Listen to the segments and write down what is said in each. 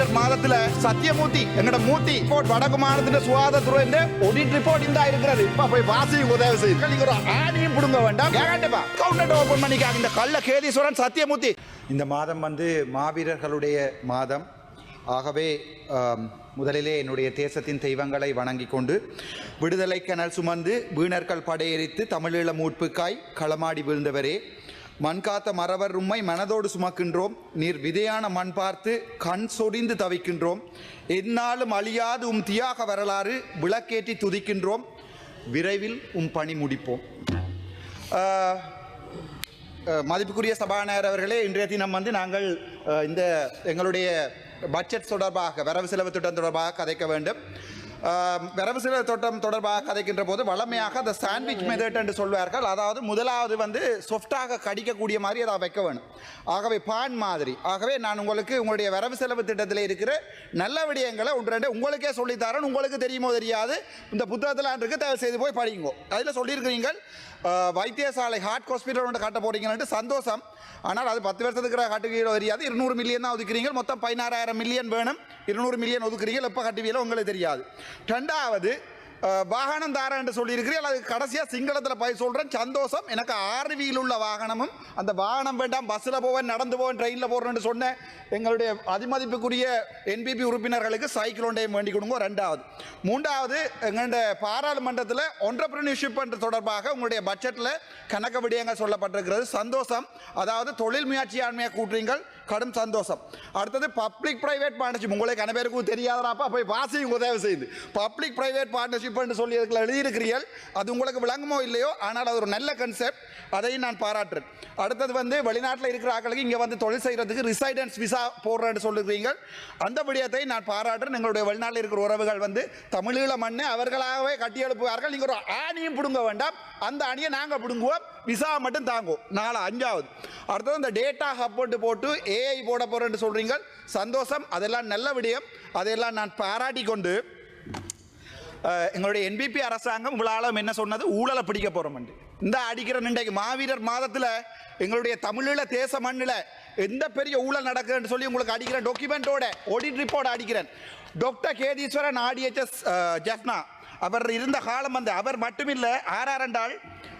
மாவீரர் மாதத்துல சத்தியமூர்த்தி என்னோட மூர்த்தி ரிப்போர்ட் வடக்கு மாநிலத்தின் சுகாதாரத்துறை ஒடிட் ரிப்போர்ட் இந்த இருக்கிறது. இப்ப போய் வாசி உதவி நீங்க ஒரு ஆணியும் புடுங்க வேண்டாம். கேட்டப்பா கவுண்டர் ஓபன் பண்ணிக்காங்க இந்த கள்ள கேதீஸ்வரன் சத்தியமூர்த்தி. இந்த மாதம் வந்து மாவீரர்களுடைய மாதம். ஆகவே முதலிலே என்னுடைய தேசத்தின் தெய்வங்களை வணங்கி கொண்டு விடுதலை கனல் சுமந்து வீணர்கள் படையெரித்து தமிழீழ மூட்புக்காய் களமாடி வீழ்ந்தவரே. மண் காத்த மறவர் உம்மை மனதோடு சுமக்கின்றோம். நீர் விதையான மண் பார்த்து கண் சொரிந்து தவிக்கின்றோம். எந்நாளும் அழியாது உம் தியாக வரலாறு விளக்கேற்றி துதிக்கின்றோம். விரைவில் உம் பணி முடிப்போம். மதிப்புக்குரிய சபாநாயகர் அவர்களே இன்றைய தினம் வந்து நாங்கள் இந்த எங்களுடைய பட்ஜெட் தொடர்பாக வரவு செலவு திட்டம் தொடர்பாக கதைக்க வேண்டும். வரவு செலவு தோட்டம் தொடர்பாக கதைக்கின்ற போது வளமையாக அந்த சாண்ட்விச் மெதட் என்று சொல்வார்கள். அதாவது முதலாவது வந்து சொஃப்டாக கடிக்கக்கூடிய மாதிரி அதை வைக்க வேணும். ஆகவே பான் மாதிரி. ஆகவே நான் உங்களுக்கு உங்களுடைய வரவு செலவு திட்டத்தில் இருக்கிற நல்ல விடயங்களை ஒன்று ரெண்டு உங்களுக்கே சொல்லித்தரேன் உங்களுக்கு தெரியுமோ தெரியாது. இந்த புத்தகத்தில் இருக்கு தயவு செய்து போய் படிங்கோ. அதில் சொல்லியிருக்கிறீங்கள் வைத்தியசாலை ஹார்ட் ஹாஸ்பிட்டல் ஒன்று கட்ட போறீங்கன்ட்டு சந்தோஷம். ஆனால் அது பத்து வருஷத்துக்கு கட்டுவீரோ தெரியாது. இருநூறு மில்லியன் தான் ஒதுக்குறீங்க. மொத்தம் பதினாறாயிரம் மில்லியன் வேணும். இருநூறு மில்லியன் ஒதுக்குறீங்க. எப்போ கட்டுவீங்களோ உங்களுக்கு தெரியாது. ரெண்டாவது வாகனம் தாரேன் என்று சொல்லியிருக்கிறீர்கள். அது கடைசியாக சிங்களத்தில் போய் சொல்கிறேன் சந்தோஷம். எனக்கு ஆர்வியில் உள்ள வாகனமும் அந்த வாகனம் வேண்டாம் பஸ்ஸில் போவேன் நடந்து போவேன் ட்ரெயினில் போகிறேன்னு சொன்னேன். எங்களுடைய அதிமதிப்புக்குரிய என்பிபி உறுப்பினர்களுக்கு சைக்கிள் ஒன்றையும் வேண்டி கொடுங்க. ரெண்டாவது. மூன்றாவது எங்களுடைய பாராளுமன்றத்தில் ஒன்றப்ரனிஷிப் என்று தொடர்பாக உங்களுடைய பட்ஜெட்டில் கணக்கு விடயங்கள் சொல்லப்பட்டிருக்கிறது. சந்தோஷம். அதாவது தொழில் முயற்சியாண்மையை கூட்டுறீங்கள். கடும் சந்தோஷம் அடுத்தது பப்ளிக் ப்ரைவேட் பார்ட்னர்ஷிப் உங்களுக்கு கன பேருக்கும் தெரியாதராப்பா போய் வாசியும் உதவி செய்து பப்ளிக் ப்ரைவேட் பார்ட்னர்ஷிப்னு என்று சொல்லி அதுக்குள்ள எழுதியிருக்கிறீர்கள் அது உங்களுக்கு விளங்குமோ இல்லையோ ஆனால் அது ஒரு நல்ல கன்செப்ட் அதையும் நான் பாராட்டுறேன் அடுத்தது வந்து வெளிநாட்டில் இருக்கிற ஆக்களுக்கு இங்கே வந்து தொழில் செய்கிறதுக்கு ரிசைடன்ஸ் விசா போடுறேன்னு சொல்லுகிறீங்க அந்த விடயத்தை நான் பாராட்டுறேன் எங்களுடைய வெளிநாட்டில் இருக்கிற உறவுகள் வந்து தமிழீழ மண்ணை அவர்களாகவே கட்டி எழுப்புவார்கள் நீங்கள் ஒரு ஆணியும் பிடுங்க வேண்டாம் அந்த அணியை நாங்கள் பிடுங்குவோம் விசா மட்டும் தாங்குவோம் நாலு அஞ்சாவது அடுத்தது இந்த டேட்டா ஹப்போட்டு போட்டு ஏ ஏஐ போட போகிறேன்னு சொல்கிறீங்க சந்தோஷம். அதெல்லாம் நல்ல விடயம். அதையெல்லாம் நான் பாராட்டி கொண்டு எங்களுடைய என்பிபி அரசாங்கம் இவ்வளோ என்ன சொன்னது ஊழலை பிடிக்க போகிறோம் இந்த அடிக்கிற இன்றைக்கு மாவீரர் மாதத்தில் எங்களுடைய தமிழீழ தேச மண்ணில் எந்த பெரிய ஊழல் நடக்குதுன்னு சொல்லி உங்களுக்கு அடிக்கிறேன். டாக்குமெண்ட்டோட ஆடிட் ரிப்போர்ட் அடிக்கிறேன். டாக்டர் கேதீஸ்வரன் ஆடிஎச்எஸ் ஜெஃப்னா அவர் இருந்த காலம் வந்து அவர் மட்டுமில்லை ஆறாரண்டாள் அஹ்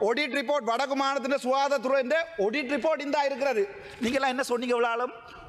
ஒடிட் ரிப்போர்ட் வடக்கு மாநிலத்தின் சுகாதாரத்துறை ஒடிட் ரிப்போர்ட் இந்த இருக்கிறது. நீங்களாம் என்ன சொன்னீங்க இவ்வளோ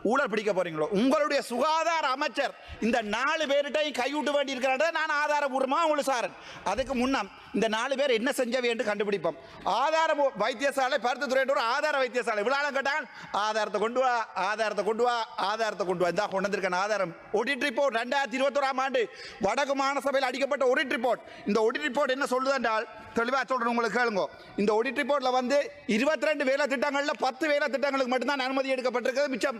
ஊழல் பிடிக்க போறீங்களோ? உங்களுடைய சுகாதார அமைச்சர் இந்த நாலு பேர்கிட்டையும் கைவிட்டு வேண்டி இருக்கிறாங்க நான் ஆதாரபூர்வமாக உங்களுக்கு சாரன். அதுக்கு முன்னம் இந்த நாலு பேர் என்ன செஞ்சவை என்று கண்டுபிடிப்போம். ஆதார வைத்தியசாலை பருத்துத்துறை ஒரு ஆதார வைத்தியசாலை. விழாலம் கேட்டால் ஆதாரத்தை கொண்டு வா ஆதாரத்தை கொண்டு வா ஆதாரத்தை கொண்டு வா. இந்த கொண்டு வந்திருக்கேன் ஆதாரம். ஒடிட் ரிப்போர்ட் ரெண்டாயிரத்தி இருபத்தோராம் ஆண்டு வடக்கு மாநசபையில் அடிக்கப்பட்ட ஒடிட் ரிப்போர்ட் இந்த ஒடிட் ரிப்போர்ட் என்ன சொல்லுது என்றால் தெளிவாக சொல்கிறேன் உங்களுக்கு கேளுங்க. இந்த ஒடிட் ரிப்போர்ட்டில் வந்து இருபத்தி ரெண்டு வேலை திட்டங்களில் பத்து வேலை திட்டங்களுக்கு மட்டும்தான் அனுமதி எடுக்கப்பட்டிருக்கிறது மிச்சம்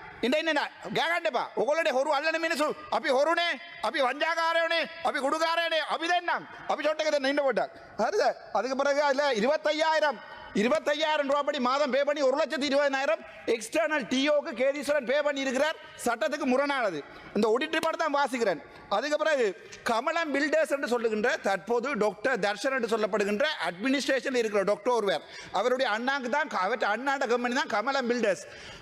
இந்த என்ன கேகாண்டப்பா உங்களுடைய ஒரு அல்லனமே சொல் அப்படி ஒருனே அப்படி வஞ்சாகாரனே அப்படி குடுகாரனே அப்படிதான் அப்படி சொட்டக்கதை நின்று போட்டார் அது அதுக்கு பிறகு அதில் இருபத்தையாயிரம் இருபத்தையாயிரம் ரூபாய் படி மாதம் பே பண்ணி ஒரு லட்சத்தி இருபதாயிரம் எக்ஸ்டர்னல் டிஓக்கு கேதீஸ்வரன் பே பண்ணி இருக்கிறார் சட்டத்துக்கு முரணானது இந்த ஒடிட் தான் வாசிக்கிறேன் அதுக்கு பிறகு கமலம் பில்டர்ஸ் என்று சொல்லுகின்ற தற்போது டாக்டர் தர்ஷன் என்று சொல்லப்படுகின்ற அட்மினிஸ்ட்ரேஷன் இருக்கிற டாக்டர் ஒருவர் அவருடைய அண்ணாக்கு தான் அவற்ற அண்ணாண்ட கம்பெனி தான் கமலம் filters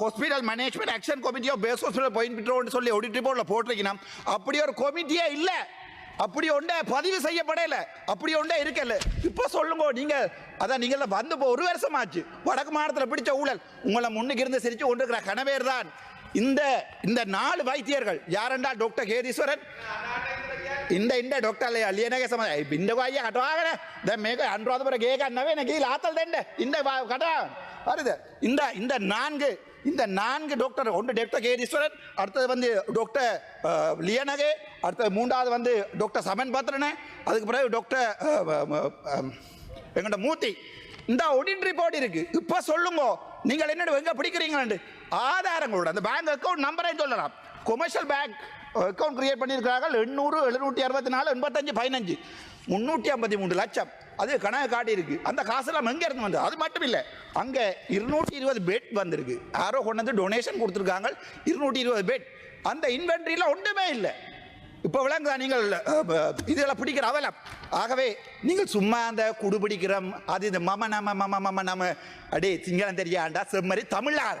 hospital management action committee of base hospital போயிட்டு சொல்லி ஆடிட் ரிப்போர்ட்டில் போட்டிருக்கணும் அப்படி ஒரு கமிட்டியே இல்லை. அப்படி ஒன்றே பதிவு செய்யப்படல. அப்படி ஒன்றே இருக்கல. இப்போ சொல்லுங்க நீங்கள் அதான் நீங்கள வந்து போ ஒரு வருஷம் ஆச்சு வடக்கு மாநிலத்தில் பிடிச்ச ஊழல். உங்களை முன்னுக்கு இருந்து சிரிச்சு கொண்டிருக்கிற கணவேர் தான். இந்த இந்த நாலு வைத்தியர்கள் யாரெண்டா டாக்டர் கேதீஸ்வரன். இந்த இந்த டாக்டர் இல்லையா? லியனகே சம இந்த வாயா கட்டுவாங்க இந்த மேக அன்றாவது கேக கேட்க அண்ணவே எனக்கு ஆத்தல் தண்டே. இந்த கட்டாவன் இந்த நான்கு இந்த நான்கு டாக்டர் ஒன்று டாக்டர் கேதீஸ்வரன் அடுத்தது வந்து டாக்டர் லியனகே அடுத்தது மூன்றாவது வந்து டாக்டர் சமன் பாத்திரனே அதுக்கு பிறகு டாக்டர் எங்கள்கிட்ட எங்கள்ட மூர்த்தி. இந்த ஒடிட் ரிப்போர்ட் இருக்கு. இப்போ சொல்லுங்க நீங்கள் என்ன எங்கே பிடிக்கிறீங்களே ஆதாரங்களோட அந்த பேங்க் அக்கவுண்ட் நம்பரை சொல்லலாம். கொமர்ஷியல் பேங்க் அக்கௌண்ட் கிரியேட் பண்ணியிருக்கிறார்கள் எண்ணூறு எழுநூற்றி அறுபத்தி நாலு எண்பத்தஞ்சு பதினஞ்சு. முன்னூற்றி ஐம்பத்தி மூணு லட்சம். அது கணக்கு காட்டியிருக்கு. அந்த காசெல்லாம் எங்கே இருந்து வந்தது? அது மட்டும் இல்லை. அங்கே இருநூற்றி இருபது பெட் வந்திருக்கு. யாரோ கொண்டு வந்து டொனேஷன் கொடுத்துருக்காங்க. இருநூற்றி இருபது பெட் அந்த இன்வென்ட்ரியில் ஒன்றுமே இல்லை. இப்போ விளங்குதா நீங்கள்? இதெல்லாம் பிடிக்கிற அவலம். ஆகவே நீங்கள் சும்மா அந்த குடு பிடிக்கிறோம் அது இந்த மம நம மம மம நம அடே சிங்களம் தெரியாண்டா? செம்மறி தமிழாத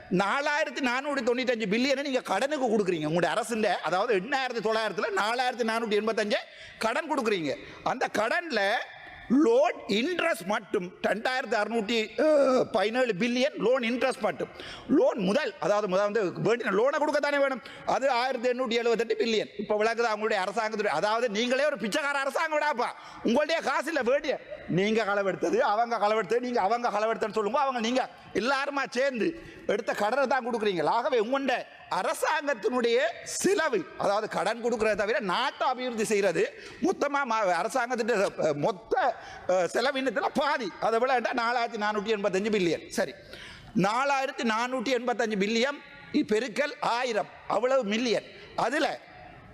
நாலாயிரத்தி நானூற்றி தொண்ணூத்தஞ்சு பில்லியனை நீங்கள் கடனுக்கு கொடுக்குறீங்க. உங்களுடைய அரசுண்ட அதாவது எண்ணாயிரத்தி தொள்ளாயிரத்தில் நாலாயிரத்தி நானூற்றி எண்பத்தஞ்சு கடன் கொடுக்குறீங்க. அந்த கடனில் லோன் இன்ட்ரெஸ்ட் மட்டும் ரெண்டாயிரத்தி அறுநூற்றி பதினேழு பில்லியன் லோன் இன்ட்ரெஸ்ட் மட்டும். லோன் முதல் அதாவது முதல் வந்து வேண்டிய லோனை கொடுக்கத்தானே வேணும். அது ஆயிரத்தி எண்ணூற்றி எழுபத்தெட்டு பில்லியன். இப்போ விளக்குது அவங்களுடைய அரசாங்கத்துடைய அதாவது நீங்களே ஒரு பிச்சைக்கார அரசாங்கம் விடாப்பா உங்களுடைய காசு இல்லை வேண்டிய நீங்கள் களவெடுத்தது அவங்க களவெடுத்தது நீங்கள் அவங்க களவெடுத்தன்னு சொல்லுங்க அவங்க நீங்கள் எல்லாருமா சேர்ந்து எடுத்த கடனை தான் கொடுக்குறீங்க ஆகவே உங்கள்ட அரசாங்கத்தினுடைய செலவு அதாவது கடன் கொடுக்கறத தவிர நாட்டை அபிவிருத்தி செய்கிறது மொத்தமாக அரசாங்கத்தின் மொத்த செலவினத்தில் பாதி. அதை விட நாலாயிரத்தி நானூற்றி எண்பத்தஞ்சு பில்லியன். சரி. நாலாயிரத்தி நானூற்றி எண்பத்தஞ்சு பில்லியன் பெருக்கல் ஆயிரம். அவ்வளவு மில்லியன். அதில்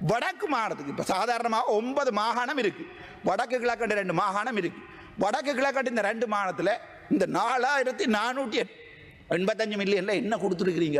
வடக்கு மாகாணத்துக்கு இப்போ சாதாரணமாக ஒன்பது மாகாணம் இருக்குது வடக்கு கிழக்கண்டு ரெண்டு மாகாணம் இருக்குது வடக்கு கிழக்காட்டு இந்த ரெண்டு மாதத்தில் இந்த நாலாயிரத்தி நானூற்றி எண்பத்தஞ்சு மில்லியனில் என்ன கொடுத்துருக்கிறீங்க?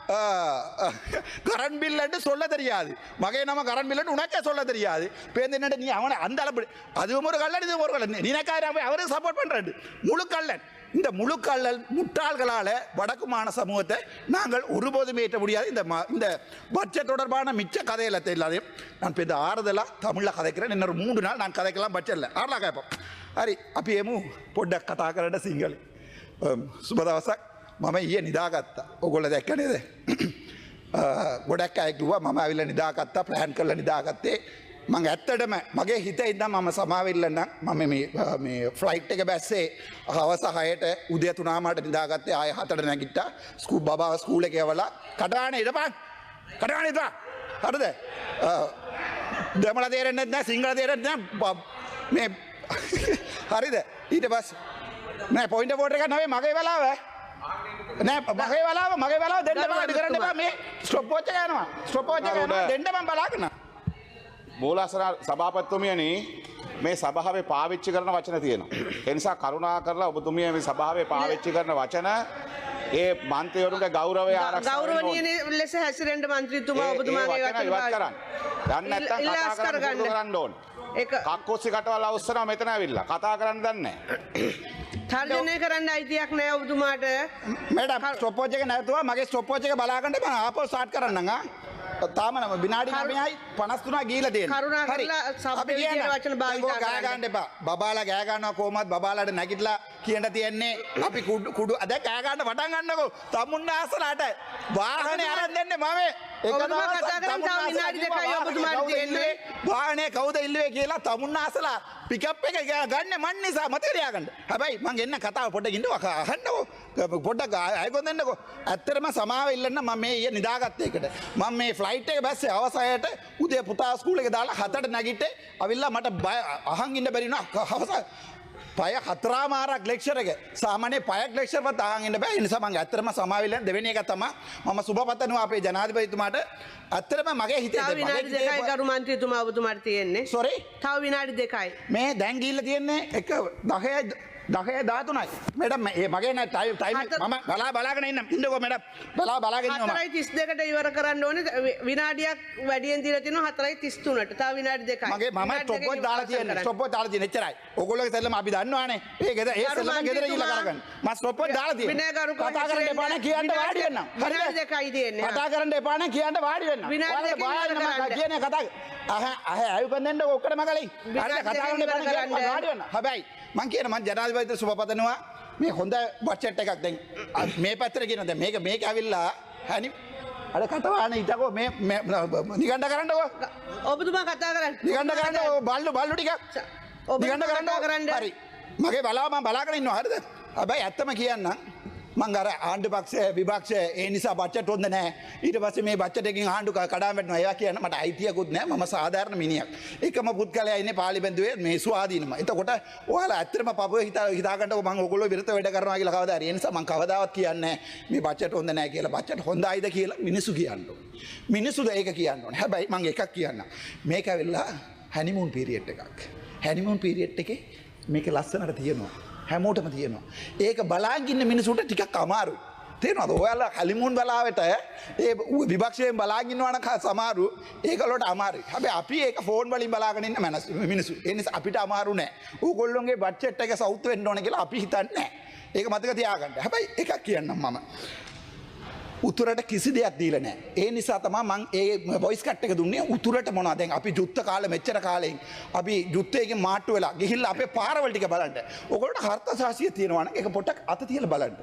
கரண்ட் பில்லுன்னு சொல்ல தெரியாது. மகை நம்ம கரண்ட் பில்லுன்னு உனக்கே சொல்ல தெரியாது. பேருந்து என்ன நீ அவனை அந்த அளவு அதுவும் ஒரு கல்லன் இதுவும் ஒரு கல்லன் நினைக்காத அவரும் சப்போர்ட் பண்ணுறாரு முழு கல்லன் இந்த முழு கல்லல் முட்டாள்களால் வடக்கு மாண சமூகத்தை நாங்கள் ஒருபோதும் ஏற்ற முடியாது. இந்த ம இந்த பட்ஜெட் தொடர்பான மிச்ச கதையில எல்லாத்தையும் நான் இப்போ இந்த ஆறுதலாக தமிழில் கதைக்கிறேன். இன்னொரு மூன்று நாள் நான் கதைக்கலாம் பட்ஜெட்டில் ஆறலாக கேட்போம். அரி அப்போ ஏமு பொட்ட கதாக்கரண்ட சிங்கல். சுபதாவசா මම ඊය නිදාගත්තා. ඔගොල්ල දැක්ක නේද? ගොඩක් අයකිවා මම ඇවිල්ල නිදාගත්තා ප්ලෑන් කරල නිදාගත්තේ. මං ඇත්තටම මගේ හිත ඉදම් මම සමාවිල්ලන්න මම මේ ෆ්ලයිට් එක බැස්සේ හවස හයට උදය තුනාමට නිදාගත්තේ ආය හතට නැගිට්ට. ස්කූ බව ස්කූල එකවලා කටාන ඉඩපන් කටාන ඉතා හරද? දෙමල තේරෙන්න්න ද සිංහල තේරෙන්න මේ හරිද? ඊට පස් නෑ පොයින්ට පෝට එක නවේ මගේ වෙලාව. නෑ මගේ වෙලාව මගේ වෙලාව දෙන්න බෑ වැඩි කරන්න එපා මේ ස්ටොප් වොච් එක යනවා. ස්ටොප් වොච් එක යනවා. දෙන්න මම බලාගෙන. මූලාසන සභාපතිතුමියනි මේ සභාවේ පාවිච්චි කරන වචන තියෙනවා. ඒ නිසා කරුණා කරලා ඔබතුමිය මේ සභාවේ පාවිච්චි කරන වචන ඒ මන්ත්‍රීවරුන්ගේ ගෞරවය ආරක්ෂා ගෞරවණීය ලෙස හැසිරෙන්න මන්ත්‍රීතුමා ඔබතුමාගේ වචන ඉවත් කරන්න. දැන් නැත්තම් කතා කරන්න ඕන. ඒක කක්කොස්සි කටවල් අවශ්‍ය නැහැ මෙතන ඇවිල්ලා. කතා කරන්න දන්නේ නැහැ. තර්ජනය කරන්න අයිතියක් නෑ ඔබතුමාට මේට ස්ටොපෝච්ච එක නැතුව මගේ ස්ටොපෝච්ච එක බලාගන්නට ම ආපෝ සාට් කරන්න තාමනම බිනාඩි කරු- නමයයි පනස්තුනා ගීල දේ කරුණා කරලා සබ්ද විදියට වචන භාවිතා කරන්න. ගෑගන්ඩ එපා. බාලා ගෑගන්න කෝමත් බාලට නැගිටලා කියන්න තියෙන්නේ අපි කුඩු කුඩු අද කෑගන්න වටන් ගන්නකෝ. තමුන්න ආසලාට වාහන අරන් දෙන්න මම. ඔබතුමා කතා කරන්න තව විනාඩි දෙකයි ඔබතුමාට තියෙන්නේ. වාහනය කවුද ඉල්ලුවේ කියලා තමුන්න ආසලා පිකප් එක ගෑ ගන්න මන් නිසා මතකරයාගන්න හැබයි මං එන්න කතාව පොඩ ඉන්න අහන්නකෝ පොඩ්ඩක් අයකො දෙන්නකෝ ඇත්තරම සමාව ඉල්ලන්න මම මේ ඒ නිදාගත්තයකට මම මේ ෆ්ලයිට් එක බැස්සේ අවසයට උදේ පුතා ස්කූල එක දාලා හතට නැගිට අවිල්ලා මට බය අහන් ඉන්න බැරින හවස පය හතරාමාරක් ලෙක්ෂර එක. සාමානය පයක් ලෙක්ෂරව තාගන්න බෑ. නිසාමන් ඇතරම සමාවිලන් දෙවෙන එක තම මම සුභපතනවා අපේ ජනාධිපතිතුමාට. ඇත්තරම මගේ හිතේ තව විනාඩි දෙකයි ගරු මන්ත්‍රීතුමා ඔබතුමාට තියෙන්නේ. සොරේ තව විනාඩි දෙකයි. මේ දැන්ගිල්ල තියෙන්නේ එක දහය දහය දාතුනයි මෙට ඒ මගේ නෑ ටයි ටයි හතර- ම බලා බලාගෙන ඉන්න ඉන්නකො මෙට බලා බලාගෙන හතරයි තිස් දෙකට ඉවර කරන්න ඕන. විනාඩියක් වැඩියෙන් දිල තින හතරයි තිස්තුනට තා විනාඩි දෙකයි. මගේ මම ටොපොත් දාලා තියෙන ටොපොත් දාලා තියෙන එච්චරයි. ඔයගොල්ලෝ සෙල්ලම අපි දන්නවානේ. ඒ ගෙද ඒ ගරු සෙල්ලම ගෙදර ගිහලා කරගන්න. මම ටොපොත් දාලා තියෙන විනයගරුක කතා කරන්න එපා නේ කියන්න වාඩි වෙන්න. විනාඩි දෙකයි තියෙන්නේ. කතා කරන්න එපා නේ කියන්න වාඩි වෙන්න. විනාඩි ඉවර මම. කියන්නේ කතා අහ අහ අයුපන් දෙන්න ඔක්කොම කලින්. හරිද? කතා කරන්න එපා නේ කියන්න. වාඩි වෙන්න. හැබැයි මං කියන මං ජනාධිපතිට සුබපතනවා මේ හොඳ බච්චට් එකක් දැන්. මේ පැත්තට කියන දැන් මේක මේක ඇවිල්ලා හැනි අර කටවාන හිටකෝ මේ නිගණ්ඩ කරන්නකෝ ඔබතුමා කතා කරන්න. නිගණ්ඩ කරන්න බල්ලු බල්ලු ටික ඔබ නිගණ්ඩ කරන්න කරන්න. හරි. මගේ බලාම බලාගෙන ඉන්න හරිද? හැබැයි ඇත්තම කියන්න මං අර ආණ්ඩු පක්ෂ විභක්ෂ ඒ නිසා බච්චට හොඳ නෑ. ඊට පස්සේ මේ බච්චටකින් ආණ්ඩු කඩා වැටෙනවා. ඒවා කියන්න මට අයිතියකුත් නෑ. මම සාධාරණ මිනිහෙක්. එකම පුද්ගලයා ඉන්නේ පාර්ලිමේන්තුවේ මේ ස්වාධීනම. එතකොට ඔයාලා ඇත්තටම පපුවේ හිතා හිතාගන්නකො මං ඕගොල්ලෝ විරුද්ධ වැඩ කරනවා කියලා කවදා හරි ඒ නිසා මං කවදාවත් කියන්නේ නෑ. මේ බච්චට හොඳ නෑ කියලා. බච්චට හොඳයිද කියලා මිනිස්සු කියන්න ඕනේ. මිනිස්සුද ඒක කියන්න ඕනේ. හැබැයි මං එකක් කියන්න මේක ඇවිල්ලා හැනිමුන් පීරියට් එකක්. හැනිමුන් පීරියට් එකේ මේක ලස්සනට තියෙනවා. හැමෝටම තියෙනවා. ඒක බලාගින්න මිනිසුට ටිකක් අමාරු තේනවද ඔයාලා කලිමුන් බලාවට ඒ විභක්ෂයෙන් බලාගින්නවන සමාරු ඒකලොට අමාරු හැබ අපි ඒක ෆෝන් වලින් බලාගෙනන්න මැනස් මිනිසු එනිස අපිට අමාරු නෑ. ඌගොල්ලොන්ගේ බච්චට් එක සෞත්වෙන්ට ඕන කියලා අපි හිතන්නේ ඒක මතක තියාගන්න. හැබයි එකක් කියන්නම් මම. උතුරට කිසි දෙයක් දීල නෑ ඒ නිසා තම මං ඒ බොයිස් කට් එක දුන්නේ උතුරට මොනා දැන් අපි ජුත්ත කාල මෙච්චර කාලෙන් අපි ජුත්තයකින් මාට්ටු වෙලා ගිහිල්ල අපේ පාරවල්ටික බලන්ට ඔකොට හර්ත ශාසිය තියෙනවන එක පොටක් අත තියල බලන්ට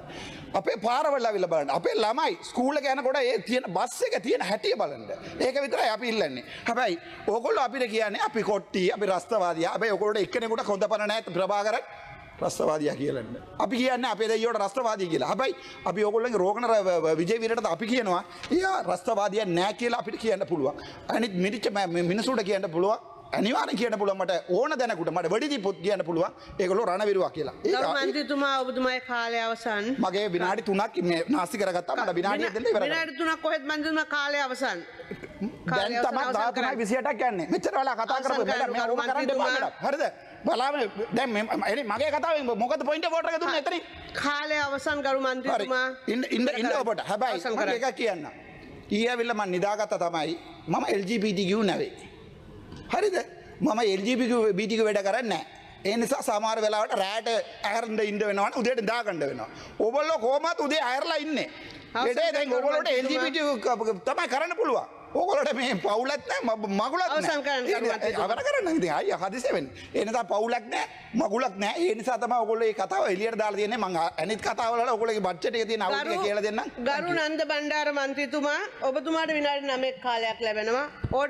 අපේ පාරවල්ලා විල බලන්න. අපේ ළමයි ස්කූල ගැනකොට ඒ තියෙන බස් එක තියෙන හැටිය බලන්න. ඒක විතර අපි ඉල්ලන්නේ. හැබැයි ඕකොල්ල අපිට කියන්නේ අපි කොට්ටි අපි රස්තවාදය. අපේ ඔකොට එක්කනෙකුට කොඳ පන නෑත ප්‍රභාකරත් රස්තවාදය කියලන්න අපි කියන්න අපේ දයෝට රස්තවාදී කියලා. හැබයි අපි ඔකොල්ලගේ රෝගණ විජයවිරට අපි කියනවා ඒ රස්තවාදය නෑ කියලා අපිට කියන්න පුළුවන්. අනිත් මිරිච්ච මිනිසුට කියන්න පුළුවන් අනිවාර කියන පුළුවන්මට ඕන දැනකුට මට වඩිදි පුත් කියන්න පුළුවන්. ඒකොලො රණවිරුවක් කියලා. මන්ත්‍රීතුමා ඔබතුමායි කාලය අවසන්. මගේ විනාඩි තුනක් මේ නාස්ති කරගත්තා. මට කරන්න. විනාඩි තුනක් කොහෙත් මන්ත්‍රීතුමා කාලය අවසන්? දැන් තමයි අවසන් 13යි කරන්න. 28ක් යන්නේ. මෙච්චර වෙලා කතා කරපු මම කරන්න. හරිද? බලාම දැන් එනි මගේ කතාව මොකද පොයින්ට පොට දුන්න? ඇතන කාලය අවසන් ගරු මන්ත්‍රතුමා ඉන්න ඉන්න ඉන්න ඔබට. හැබයි එක කියන්න කියවිල්ල මන් නිදාගත්ත තමයි මම LGBTQ නැවේ. හරිද? මම LGBTQ වැඩ කරන්න එනිසා සමාර වෙලාවට රෑට ඇහරන්ඩ ඉන්ඩ වෙනවට උදේට දාගණඩ වෙනවා. ඔබල්ල කෝමත් උදේ අයරලා ඉන්න. ඒ දැන් ඔබලට LGBTQ තමයි කරන්න පුළුවන්. ඕකොලට මේ පවුලත් නෑ මගුලත් අවර කරන්න ඉති අය හදිසෙන් එනතා පවුලක් නෑ මගුලක් නෑ. ඒනිසා තම ඔකොලේ කතාව එලියට දාලා තියන්නේ. මං අනිත් කතාවල ඔකොලගේ බච්චට තියෙන අවුල කියලා දෙන්න ගරු නන්ද බණ්ඩාර මන්ත්‍රීතුමා ඔබතුමාට විනාඩි 9ක් කාලයක් ලැබෙනවා.